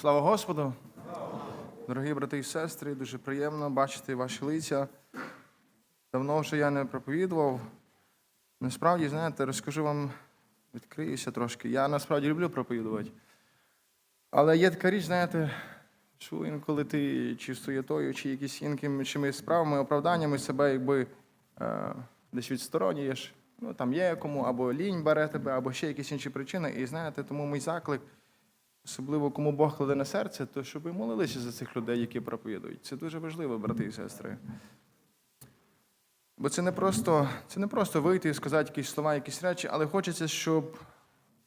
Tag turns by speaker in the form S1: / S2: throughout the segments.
S1: Слава Господу! Дорогі брати і сестри, дуже приємно бачити ваші лиця. Давно вже я не проповідував. Насправді, знаєте, розкажу вам, відкриюся трошки. Я насправді люблю проповідувати. Але є така річ, знаєте, що інколи ти чи суєтою, чи якісь іншими справами, оправданнями себе якби е, десь відсторонюєш. Ну, там є кому, або лінь бере тебе, або ще якісь інші причини. І знаєте, тому мій заклик, особливо кому Бог кладе на серце, то щоб ви молилися за цих людей, які проповідують. Це дуже важливо, брати і сестри. Бо це не просто, це не просто вийти і сказати якісь слова, якісь речі, але хочеться, щоб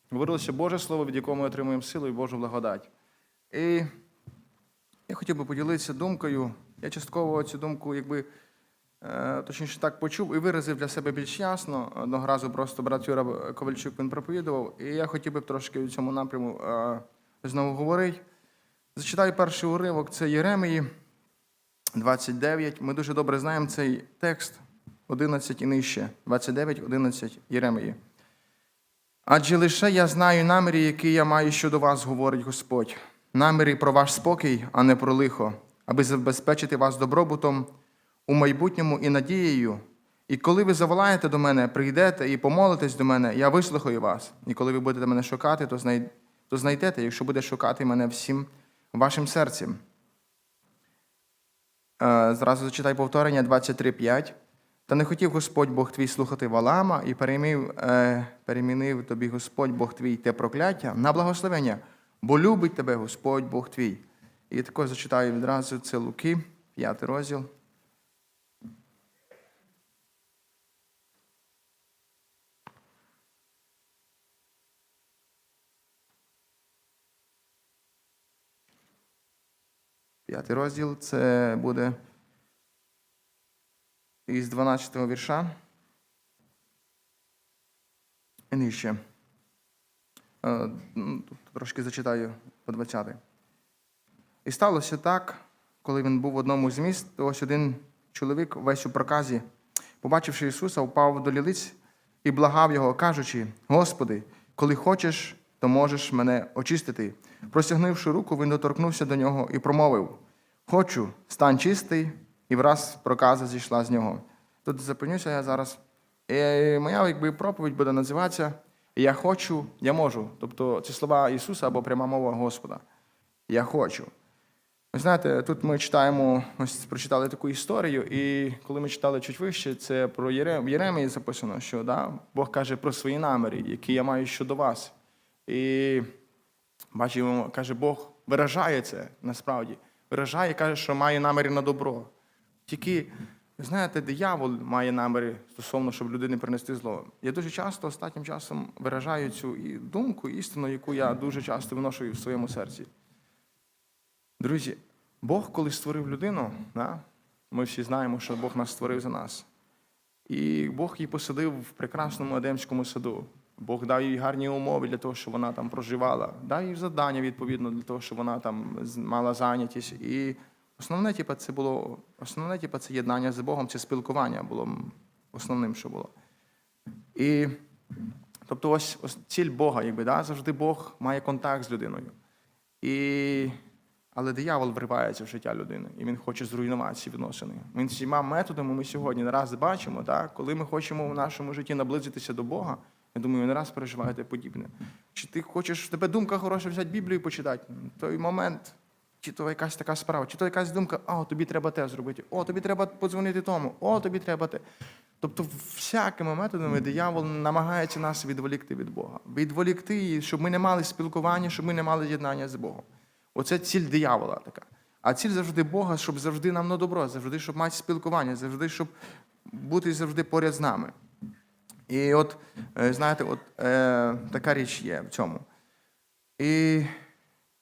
S1: говорилося Боже Слово, від якого ми отримуємо силу і Божу благодать. І я хотів би поділитися думкою. Я частково цю думку, якби е, точніше так почув і виразив для себе більш ясно. Одного разу просто брат Юра Ковальчук він проповідував, і я хотів би трошки у цьому напряму е, знову говорити. Зачитаю перший уривок, це Єремії 29. Ми дуже добре знаємо цей текст 11 і нижче. 29, 11 Єремії. Адже лише я знаю наміри, які я маю щодо вас, говорить Господь. Наміри про ваш спокій, а не про лихо, аби забезпечити вас добробутом у майбутньому і надією. І коли ви заволаєте до мене, прийдете і помолитесь до мене, я вислухаю вас. І коли ви будете мене шукати, то, знай... то знайдете, якщо буде шукати мене всім вашим серцем. Е, Зразу зачитай повторення 23.5. Та не хотів Господь Бог твій слухати Валама, і перемів, е, перемінив тобі Господь Бог твій те прокляття на благословення, бо любить тебе Господь Бог твій. І також зачитаю відразу це Луки, 5 розділ. П'ятий розділ це буде із 12 го вірша. І нижче. Е, ну, Трошки зачитаю по 20. І сталося так, коли він був в одному з міст, то ось один чоловік, весь у проказі, побачивши Ісуса, впав до лілиць і благав його, кажучи: Господи, коли хочеш, то можеш мене очистити. Простягнувши руку, він доторкнувся до нього і промовив: Хочу, стань чистий, і враз проказа зійшла з нього. Тут зупинюся я зараз. І моя якби, проповідь буде називатися Я хочу, я можу. Тобто це слова Ісуса або пряма мова Господа. Я хочу. Ви знаєте, тут ми читаємо, ось прочитали таку історію, і коли ми читали чуть вище, це про Єрем, Єремії записано, що да, Бог каже про свої наміри, які я маю щодо вас. І бачимо, каже, Бог виражає це насправді. Виражає і каже, що має наміри на добро. Тільки, знаєте, диявол має наміри стосовно, щоб людини принести зло. Я дуже часто останнім часом виражаю цю і думку, істину, яку я дуже часто виношу в своєму серці. Друзі, Бог, коли створив людину, да, ми всі знаємо, що Бог нас створив за нас. І Бог її посадив в прекрасному Едемському саду. Бог дав їй гарні умови для того, щоб вона там проживала, дав їй завдання відповідно для того, щоб вона там мала зайнятість. І основне, типу, це було основне, типу, це єднання з Богом, це спілкування було основним, що було. І тобто, ось, ось ціль Бога, якби да, завжди Бог має контакт з людиною. І... Але диявол вривається в життя людини, і він хоче зруйнувати ці відносини. Він всіма методами ми сьогодні не раз бачимо, так? коли ми хочемо в нашому житті наблизитися до Бога, я думаю, не раз переживаєте подібне. Чи ти хочеш, в тебе думка хороша взяти Біблію і почитати? Той момент, чи то якась така справа, чи то якась думка, а тобі треба те зробити, о, тобі треба подзвонити тому, о, тобі треба те. Тобто, всякими методами диявол намагається нас відволікти від Бога, відволікти, щоб ми не мали спілкування, щоб ми не мали єднання з Богом. Оце ціль диявола така. А ціль завжди Бога, щоб завжди нам на добро, завжди, щоб мати спілкування, завжди, щоб бути завжди поряд з нами. І от, е, знаєте, от е, така річ є в цьому. І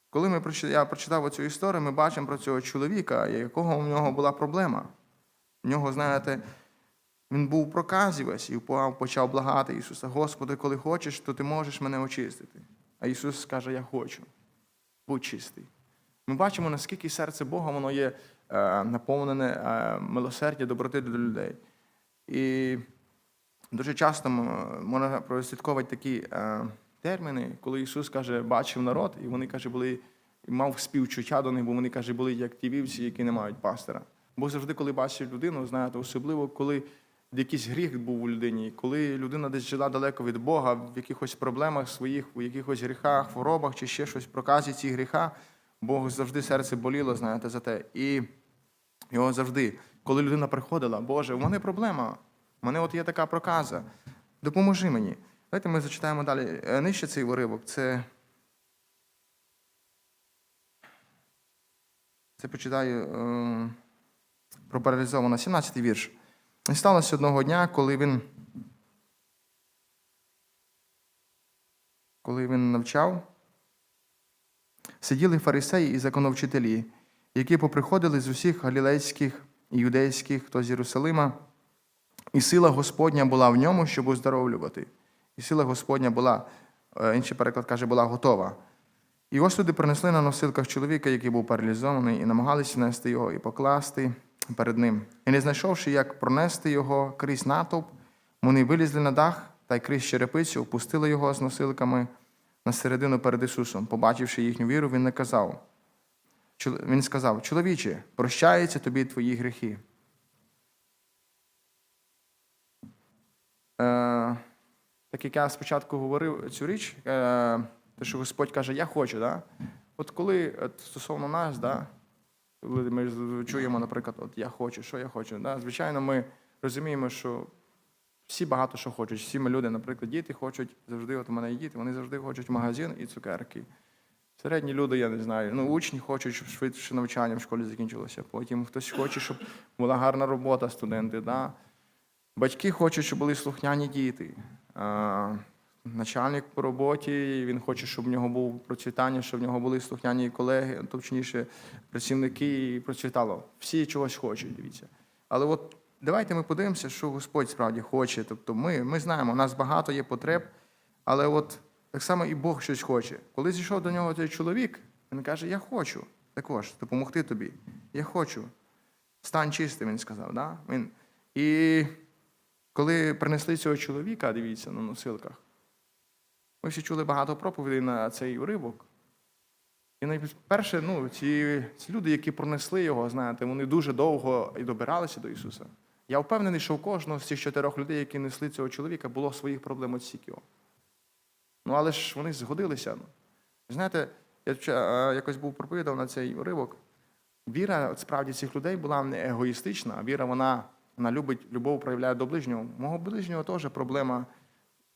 S1: коли ми я прочитав цю історію, ми бачимо про цього чоловіка, якого у нього була проблема. У нього, знаєте, він був в проказі весь і почав благати Ісуса. Господи, коли хочеш, то ти можеш мене очистити. А Ісус каже, я хочу. Будь чистий. Ми бачимо, наскільки серце Бога воно є е, наповнене е, милосердя, доброти до людей. І дуже часто можна прослідковувати такі е, терміни, коли Ісус каже, бачив народ, і вони каже, були і мав співчуття до них, бо вони каже, були як ті вівці, які не мають пастора. Бог завжди, коли бачить людину, знаєте, особливо коли якийсь гріх був у людині, коли людина десь жила далеко від Бога, в якихось проблемах своїх, у якихось гріхах, хворобах чи ще щось проказі ці гріха, Бог завжди серце боліло, знаєте, за те. І його завжди, коли людина приходила, Боже, у мене проблема, у мене от є така проказа, допоможи мені. Давайте ми зачитаємо далі. Е, Нижче цей уривок. Це. Це почитаю е, про паралізовано 17-й вірш. І сталося одного дня, коли він. Коли він навчав, сиділи фарисеї і законовчителі, які поприходили з усіх галілейських і юдейських, хто з Єрусалима, і сила Господня була в ньому, щоб оздоровлювати. І сила Господня була, е, інший переклад каже, була готова. І ось люди принесли на носилках чоловіка, який був паралізований, і намагалися нести його і покласти перед ним. І не знайшовши, як пронести його крізь натовп, вони вилізли на дах та й крізь черепицю опустили його з носилками на середину перед Ісусом. Побачивши їхню віру, він не казав. Чол- Він сказав: Чоловіче, прощаються тобі твої гріхи. Так як я спочатку говорив цю річ, е, те, що Господь каже, я хочу, да? от коли от, стосовно нас, да, коли ми чуємо, наприклад, от я хочу, що я хочу, да? звичайно, ми розуміємо, що всі багато що хочуть. Всі ми люди, наприклад, діти хочуть завжди, от у мене є діти, вони завжди хочуть магазин і цукерки. Середні люди, я не знаю, ну, учні хочуть, щоб швидше навчання в школі закінчилося. Потім хтось хоче, щоб була гарна робота, студенти. Да? Батьки хочуть, щоб були слухняні діти. Начальник по роботі, він хоче, щоб в нього був процвітання, щоб в нього були слухняні колеги, точніше, працівники і процвітало. Всі чогось хочуть, дивіться. Але от давайте ми подивимося, що Господь справді хоче. Тобто ми, ми знаємо, у нас багато є потреб, але от так само і Бог щось хоче. Коли зійшов до нього цей чоловік, він каже: Я хочу також допомогти тобі. Я хочу. Стань чистим, він сказав. Да? Він... І коли принесли цього чоловіка, дивіться, на носилках, ми всі чули багато проповідей на цей уривок. І найперше, ну, ці, ці люди, які пронесли його, знаєте, вони дуже довго і добиралися до Ісуса. Я впевнений, що у кожного з цих чотирьох людей, які несли цього чоловіка, було своїх проблем от стільки. Ну, але ж вони згодилися. Ну. Знаєте, я якось був проповідав на цей уривок. Віра справді цих людей була не егоїстична, а віра вона, вона любить, любов проявляє до ближнього. Мого ближнього теж проблема,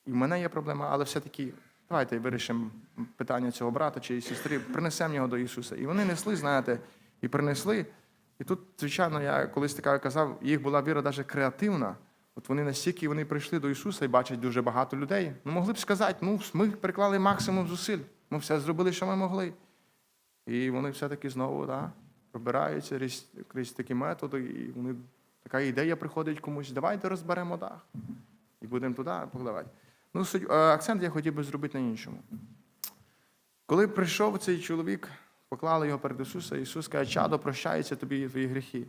S1: і в мене є проблема, але все-таки давайте вирішимо питання цього брата чи сестри, принесемо його до Ісуса. І вони несли, знаєте, і принесли. І тут, звичайно, я колись така казав, їх була віра навіть креативна. От вони настільки вони прийшли до Ісуса і бачать дуже багато людей. Ну, могли б сказати, ну, ми приклали максимум зусиль, ми все зробили, що ми могли. І вони все-таки знову да, пробираються крізь, такі методи, і вони, така ідея приходить комусь, давайте розберемо дах. І будемо туди покладати. Ну, е, акцент я хотів би зробити на іншому. Коли прийшов цей чоловік, поклали його перед Ісуса, Ісус каже, чадо, прощаються тобі твої гріхи.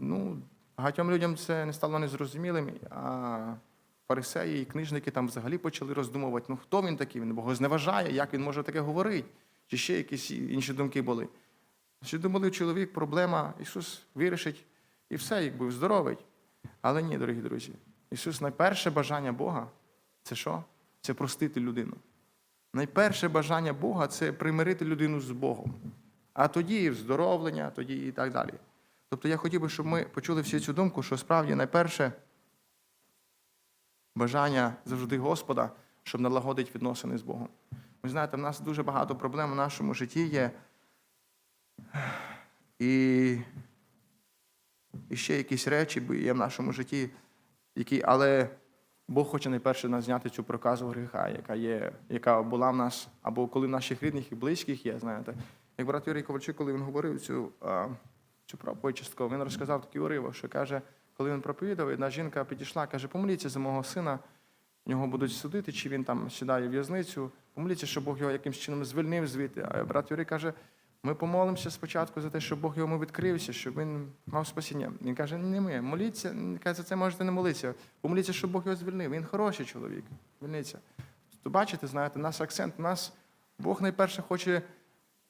S1: Ну, багатьом людям це не стало незрозумілим, а фарисеї і книжники там взагалі почали роздумувати, ну хто він такий, він Бога зневажає, як він може таке говорити, чи ще якісь інші думки були. Що думали, чоловік, проблема, Ісус вирішить і все, якби здоровить. Але ні, дорогі друзі, Ісус найперше бажання Бога це що? Це простити людину. Найперше бажання Бога це примирити людину з Богом. А тоді і вздоровлення, тоді і так далі. Тобто я хотів би, щоб ми почули всі цю думку, що справді найперше бажання завжди Господа, щоб налагодити відносини з Богом. Ви знаєте, в нас дуже багато проблем в нашому житті є. І, і ще якісь речі є в нашому житті, які, але Бог хоче найперше нас зняти цю проказу гріха, яка є, яка була в нас, або коли в наших рідних і близьких є, знаєте. Як брат Юрій Ковальчук, коли він говорив цю, цю проповідь частково, він розказав такий уривок, що каже, коли він проповідав, одна жінка підійшла, каже, помоліться за мого сина, нього будуть судити, чи він там сідає в в'язницю. Помоліться, щоб Бог його якимось чином звільнив звідти. А брат Юрій каже, ми помолимося спочатку за те, щоб Бог йому відкрився, щоб він мав спасіння. Він каже, не ми, моліться, Він каже, за це можете не молитися. Помоліться, щоб Бог його звільнив. Він хороший чоловік, звільниться. То бачите, знаєте, наш акцент, у нас Бог найперше хоче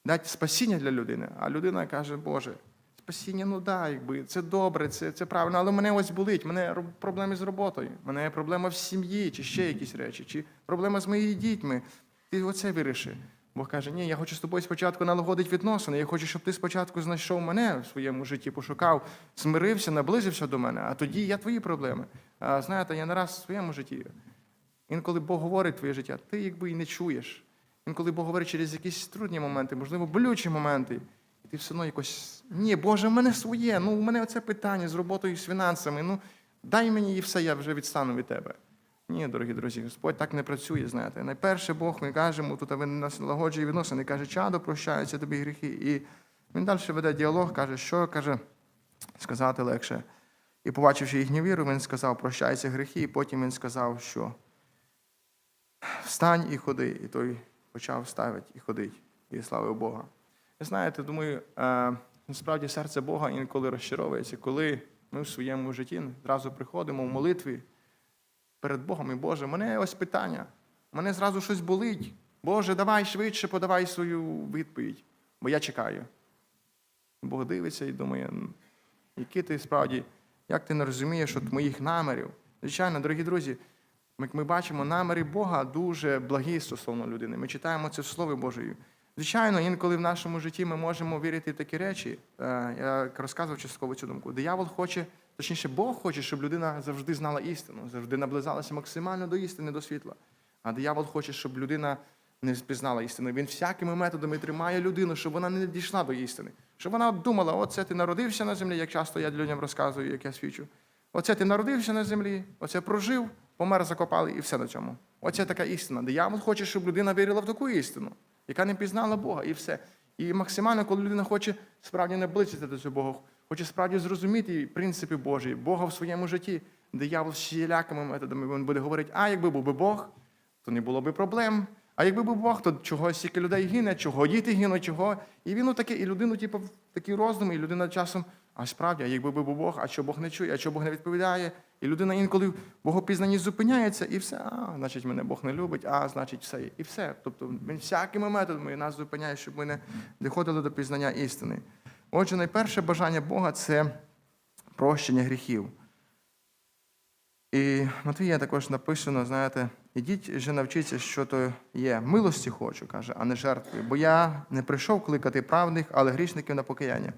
S1: дати спасіння для людини. А людина каже, Боже, спасіння, ну да, якби це добре, це, це правильно, але мене ось болить, мене проблеми з роботою, мене проблема в сім'ї, чи ще якісь речі, чи проблема з моїми дітьми. Ти оце виріши. Бог каже, ні, я хочу з тобою спочатку налагодити відносини. Я хочу, щоб ти спочатку знайшов мене в своєму житті, пошукав, смирився, наблизився до мене, а тоді я твої проблеми. А знаєте, я не раз в своєму житті. Інколи Бог говорить твоє життя, ти якби і не чуєш. Інколи Бог говорить через якісь трудні моменти, можливо, болючі моменти. І ти все одно якось. Ні, Боже, в мене своє. Ну, у мене оце питання з роботою, з фінансами. Ну, дай мені і все, я вже відстану від тебе. Ні, дорогі друзі, Господь так не працює, знаєте. Найперше Бог, ми кажемо, тут він нас налагоджує відносини, каже, чадо, прощаються тобі гріхи. І він далі веде діалог, каже, що каже, сказати легше. І побачивши їхню віру, він сказав, прощайся гріхи, і потім він сказав, що встань і ходи. І той почав ставити і ходить, і славив Бога. Ви знаєте, думаю, е, насправді серце Бога інколи розчаровується, коли ми в своєму житті зразу приходимо в молитві перед Богом і Боже, мене ось питання, мене зразу щось болить. Боже, давай швидше подавай свою відповідь, бо я чекаю. Бог дивиться і думає, «М, які ти справді, як ти не розумієш от моїх намірів. Звичайно, дорогі друзі, як ми бачимо, наміри Бога дуже благі стосовно людини. Ми читаємо це в Слові Божою. Звичайно, інколи в нашому житті ми можемо вірити в такі речі. Е, Я розказував частково цю думку. Диявол хоче, точніше, Бог хоче, щоб людина завжди знала істину, завжди наблизалася максимально до істини, до світла. А диявол хоче, щоб людина не спізнала істину. Він всякими методами тримає людину, щоб вона не дійшла до істини. Щоб вона думала, оце ти народився на землі, як часто я людям розказую, як я свідчу. Оце ти народився на землі, оце прожив, помер, закопали, і все на цьому. Оце така істина. Диявол хоче, щоб людина вірила в таку істину, яка не пізнала Бога, і все. І максимально, коли людина хоче справді наблизитися до цього Бога, хоче справді зрозуміти принципи Божі, Бога в своєму житті, диявол всілякими методами він буде говорити, а якби був би Бог, то не було би проблем. А якби був Бог, то чого стільки людей гине, чого діти гинуть, чого. І він таке, і людину, типу, такі роздуми, і людина часом, а справді, а якби був Бог, а що Бог не чує, а що Бог не відповідає. І людина інколи в богопізнанні зупиняється, і все, а, значить, мене Бог не любить, а значить, все. І все. Тобто він всякими методами нас зупиняє, щоб ми не доходили до пізнання істини. Отже, найперше бажання Бога це прощення гріхів. І Матвія також написано, знаєте, ідіть же навчіться, що то є. Милості хочу, каже, а не жертви. Бо я не прийшов кликати правних, але грішників на покаяння.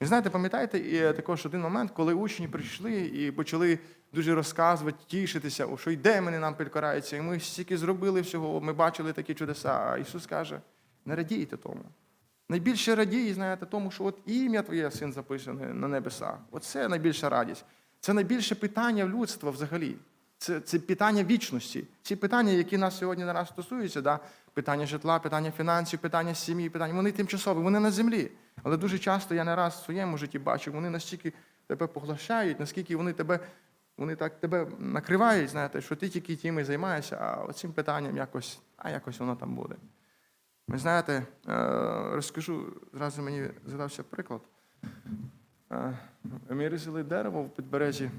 S1: Ви знаєте, пам'ятаєте, і також один момент, коли учні прийшли і почали дуже розказувати, тішитися, що й демони нам підкораються, і ми стільки зробили всього, ми бачили такі чудеса. А Ісус каже: не радійте тому. Найбільше радій, знаєте, тому, що от ім'я твоє син записане на небесах. Оце найбільша радість. Це найбільше питання людства взагалі. Це, це питання вічності. Ці питання, які нас сьогодні нараз стосуються, да? питання житла, питання фінансів, питання сім'ї, питання, вони тимчасові, вони на землі. Але дуже часто я не раз в своєму житті бачив, вони настільки тебе поглощають, наскільки вони тебе, вони так тебе накривають, знаєте, що ти тільки тим займаєшся, а оцим питанням якось, а якось воно там буде. Ви знаєте, е, розкажу, зразу мені згадався приклад. Е, Ми різали дерево в підбережжі.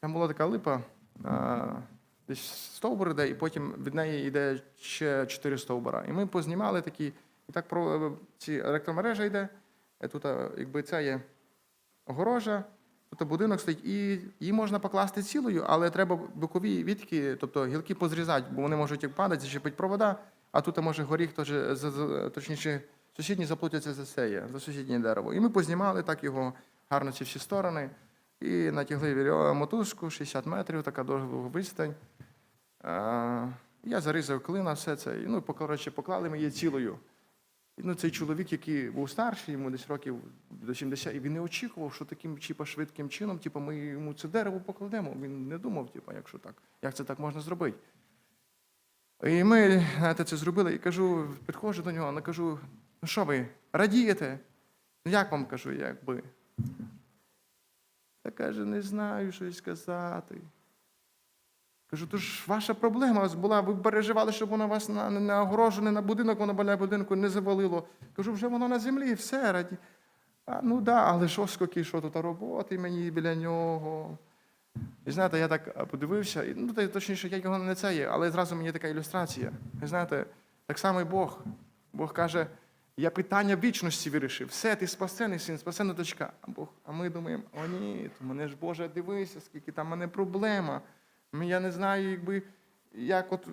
S1: Там була така липа, е, десь стовбур йде, і потім від неї йде ще чотири стовбура. І ми познімали такі, і так ці електромережа йде. Тут, якби це є огорожа, тут будинок стоїть, і її можна покласти цілою, але треба бокові відки, тобто гілки позрізати, бо вони можуть як падати, зачепить провода, а тут може горіх, теж, за- за- точніше, сусідні заплатяться за це, є, за сусіднє дерево. І ми познімали так його гарно ці всі сторони. І натягли вірьо- мотузку 60 метрів, така довга відстань. Я зарізав клина, все це. Ну, коротше, поклали ми її цілою. І, ну, цей чоловік, який був старший, йому десь років до 70, і він не очікував, що таким типа, швидким чином типа, ми йому це дерево покладемо. Він не думав, типа, якщо так, як це так можна зробити. І ми знаєте, це зробили, і кажу, підходжу до нього, кажу, ну що ви, радієте? Ну як вам кажу, якби? Та каже, не знаю, що й сказати. Кажу, то ж ваша проблема була, ви переживали, щоб воно вас на, не на будинок, воно біля будинку не завалило. Кажу, вже воно на землі, все раді. А, ну да, але що скільки, що тут роботи мені біля нього. І знаєте, я так подивився, ну, точніше, я його не це є, але зразу мені така ілюстрація. І знаєте, так само і Бог. Бог каже, Я питання вічності вирішив. Все, ти спасений син, спасена дочка. А Бог, а ми думаємо, о ні, то мене ж Боже, дивися, скільки там в мене проблема. Я не знаю, якби, як от,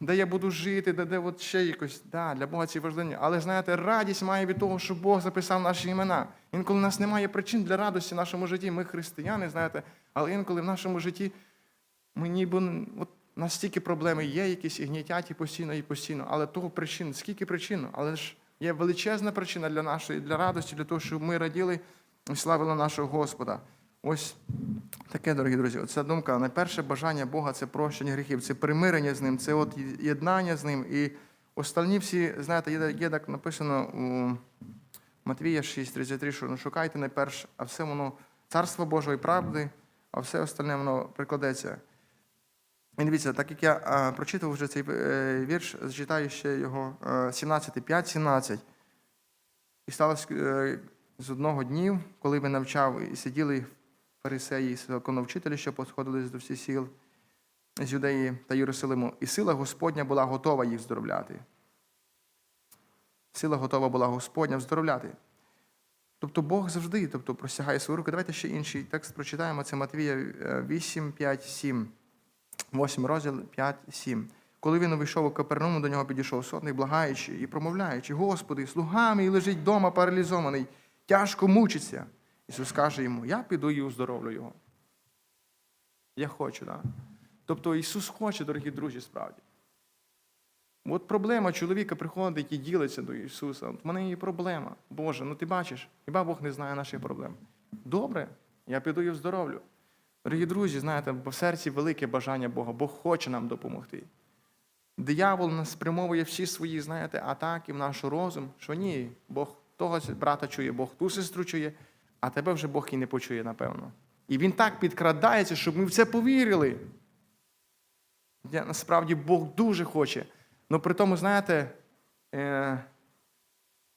S1: де я буду жити, де, де от ще якось. Да, для Бога це важливо. Але знаєте, радість має від того, що Бог записав наші імена. Інколи у нас немає причин для радості в нашому житті. Ми християни, знаєте, але інколи в нашому житті ми ніби от настільки проблеми є, якісь і гнітять і постійно, і постійно. Але того причин, скільки причин, але ж є величезна причина для нашої для радості, для того, щоб ми раділи і славили нашого Господа. Ось таке, дорогі друзі. Оця думка. Найперше бажання Бога це прощення гріхів, це примирення з ним, це от єднання з ним. І остальні всі, знаєте, є, так написано у Матвія 6,33, що ну, шукайте найперше, а все воно царство Божої правди, а все остальне воно прикладеться. І дивіться, так як я а, прочитав вже цей е, вірш, зачитаю ще його е, 17, 5, 17. І сталося е, з одного днів, коли він навчав, і сиділи фарисеї і законовчителі, що посходились до всіх сіл з Юдеї та Єрусалиму, і сила Господня була готова їх здоровляти. Сила готова була Господня вздоровляти. Тобто Бог завжди тобто, просягає свою руку. Давайте ще інший текст прочитаємо. Це Матвія е, 8, 5, 7. 8 розділ 5, 7. Коли він увійшов у Капернаум, до нього підійшов сотник, благаючи і промовляючи, Господи, слуга мій лежить вдома паралізований, тяжко мучиться. Ісус каже йому, я піду і уздоровлю його. Я хочу, так? Тобто Ісус хоче, дорогі друзі, справді. От проблема чоловіка приходить і ділиться до Ісуса. От в мене є проблема. Боже, ну ти бачиш, хіба Бог не знає наших проблем? Добре, я піду і вздоровлю. Дорогі друзі, знаєте, в серці велике бажання Бога, Бог хоче нам допомогти. Диявол нас спрямовує всі свої, знаєте, атаки в наш розум, що ні, Бог того брата чує, Бог ту сестру чує, а тебе вже Бог і не почує, напевно. І він так підкрадається, щоб ми в це повірили. Насправді Бог дуже хоче. Ну при тому, знаєте, е,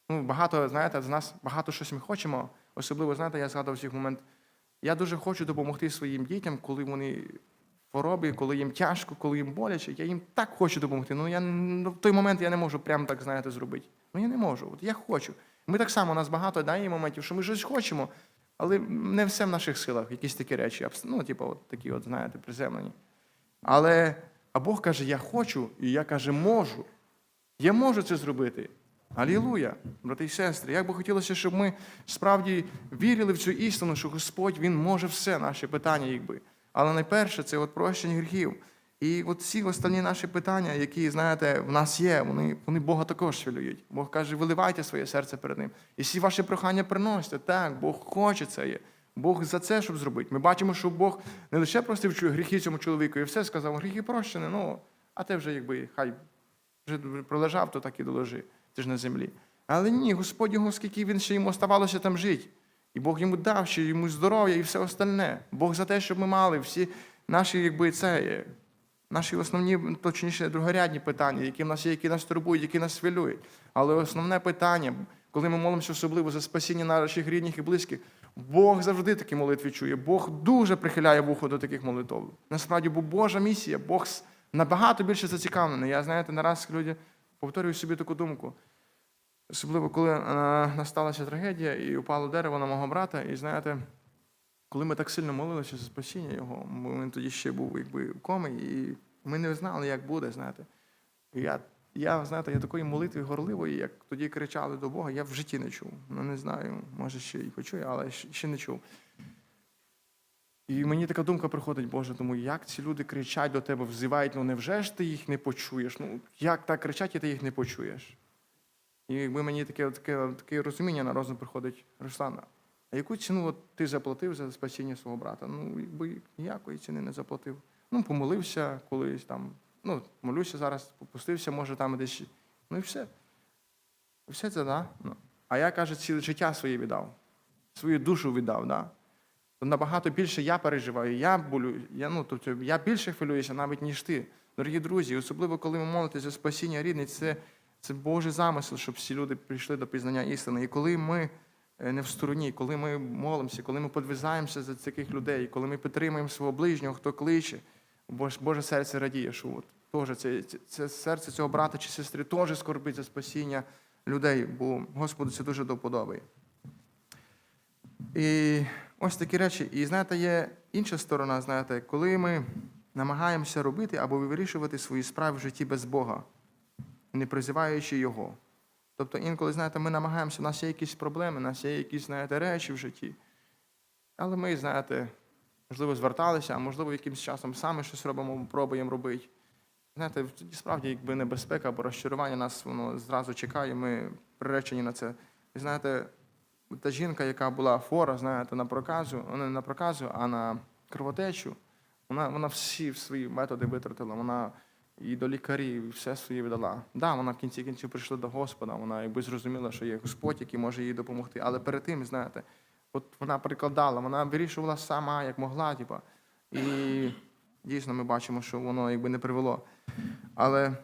S1: ну, багато, знаєте, з нас багато щось ми хочемо. Особливо, знаєте, я згадав всіх момент. Я дуже хочу допомогти своїм дітям, коли вони в хворобі, коли їм тяжко, коли їм боляче. Я їм так хочу допомогти. Ну я ну, в той момент я не можу прямо так, знаєте, зробити. Ну я не можу. От я хочу. Ми так само, у нас багато да, є моментів, що ми щось хочемо, але не все в наших силах, якісь такі речі, ну, типу, от такі, от, знаєте, приземлені. Але а Бог каже, я хочу, і я каже, можу. Я можу це зробити. Алілуя, брати і сестри. Як би хотілося, щоб ми справді вірили в цю істину, що Господь Він може все наші питання, якби. Але найперше це от прощення гріхів. І от всі останні наші питання, які, знаєте, в нас є, вони, вони Бога також хвилюють. Бог каже, виливайте своє серце перед Ним. І всі ваші прохання приносите. Так, Бог хоче це є. Бог за це, щоб зробити. Ми бачимо, що Бог не лише простив гріхи цьому чоловіку, і все сказав, гріхи прощені, ну, а ти вже якби хай вже пролежав, то так і доложи. Це ж на землі. Але ні, Господь його, скільки він ще йому оставалося там жити. І Бог йому дав, ще йому здоров'я і все остальне. Бог за те, щоб ми мали всі наші, якби це, наші основні, точніше, другорядні питання, які в нас є, які нас турбують, які нас хвилюють. Але основне питання, коли ми молимося особливо за спасіння наших рідних і близьких, Бог завжди такі молитви чує. Бог дуже прихиляє вухо до таких молитв. Насправді, бо Божа місія, Бог набагато більше зацікавлений. Я, знаєте, не раз люди повторюю собі таку думку. Особливо, коли е, насталася трагедія і упало дерево на мого брата, і знаєте, коли ми так сильно молилися за спасіння його, він тоді ще був якби в комі, і ми не знали, як буде, знаєте. Я, я, знаєте, я такої молитви горливої, як тоді кричали до Бога, я в житті не чув. Ну, не знаю, може ще і почую, але ще не чув. І мені така думка приходить, Боже, тому як ці люди кричать до тебе, взивають, ну невже ж ти їх не почуєш? Ну, як так кричать, і ти їх не почуєш? І якби мені таке, таке, таке розуміння на розум приходить, Руслана, а яку ціну от ти заплатив за спасіння свого брата? Ну, якби ніякої ціни не заплатив. Ну, помолився колись там, ну, молюся зараз, попустився, може, там десь. Ну і все. Все це, да? Ну. А я, каже, ціле життя своє віддав, свою душу віддав, да? то набагато більше я переживаю, я болю, я, ну, тобто, я більше хвилююся навіть, ніж ти. Дорогі друзі, особливо коли ви молитесь за спасіння рідних, це, це Божий замисел, щоб всі люди прийшли до пізнання істини. І коли ми не в стороні, коли ми молимося, коли ми подвизаємося за таких людей, коли ми підтримуємо свого ближнього, хто кличе, Боже, серце радіє, що от, теж це, це, це серце цього брата чи сестри теж скорбить за спасіння людей, бо Господу це дуже до вподоби. І ось такі речі. І знаєте, є інша сторона, знаєте, коли ми намагаємося робити або вирішувати свої справи в житті без Бога, не призиваючи Його. Тобто інколи, знаєте, ми намагаємося, у нас є якісь проблеми, у нас є якісь, знаєте, речі в житті. Але ми, знаєте, можливо, зверталися, а можливо, якимось часом саме щось робимо, пробуємо робити. Знаєте, справді, якби небезпека або розчарування нас воно зразу чекає, ми приречені на це. І знаєте, та жінка, яка була фора, знаєте, на проказу, не на проказу, а на кровотечу, вона, вона всі свої методи витратила. Вона і до лікарів, і все своє віддала. Да, вона в кінці кінців прийшла до Господа, вона якби зрозуміла, що є Господь, який може їй допомогти. Але перед тим, знаєте, от вона прикладала, вона вирішувала сама, як могла, типа. І дійсно ми бачимо, що воно якби не привело. Але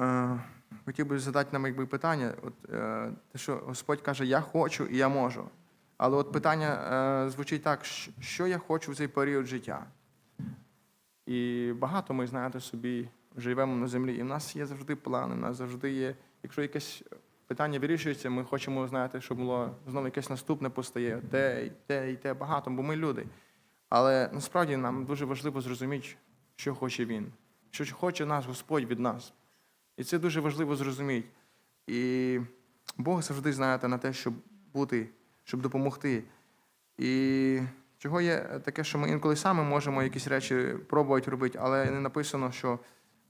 S1: е, хотів би задати нам якби питання, от, е, що Господь каже, я хочу і я можу. Але от питання е, звучить так, що я хочу в цей період життя? І багато ми, знаєте, собі живемо на землі, і в нас є завжди плани, в нас завжди є. Якщо якесь питання вирішується, ми хочемо, знаєте, щоб було знову якесь наступне постає, те, і те, і те, багато, бо ми люди. Але насправді нам дуже важливо зрозуміти, що хоче він, що хоче нас Господь від нас. І це дуже важливо зрозуміти. І Бог завжди, знаєте, на те, щоб бути, щоб допомогти. І чого є таке, що ми інколи саме можемо якісь речі пробувати робити, але не написано, що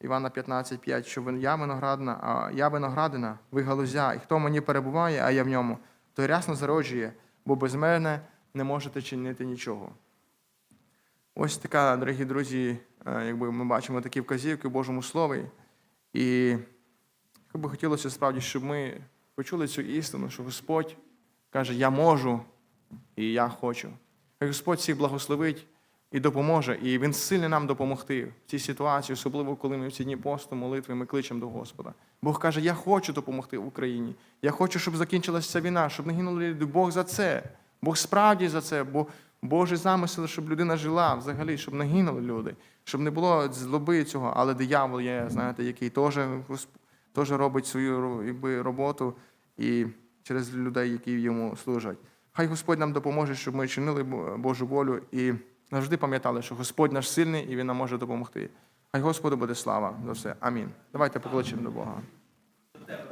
S1: Івана 15,5, що я виноградна, а я виноградина, ви галузя, і хто мені перебуває, а я в ньому, той рясно зароджує, бо без мене не можете чинити нічого. Ось така, дорогі друзі, е, якби ми бачимо такі вказівки в Божому Слові. І би хотілося справді, щоб ми почули цю істину, що Господь каже, я можу і я хочу. Господь всіх благословить і допоможе, і Він сильний нам допомогти в цій ситуації, особливо коли ми в ці дні посту, молитви, ми кличемо до Господа. Бог каже, я хочу допомогти Україні. Я хочу, щоб закінчилася ця війна, щоб не гинули люди. Бог за це. Бог справді за це, бо Божий замисел, щоб людина жила взагалі, щоб не гинули люди, щоб не було злоби цього, але диявол є, знаєте, який теж, теж робить свою якби, роботу і через людей, які йому служать. Хай Господь нам допоможе, щоб ми чинили Божу волю і завжди пам'ятали, що Господь наш сильний і Він нам може допомогти. Хай Господу буде слава за все. Амінь. Давайте покличемо до Бога.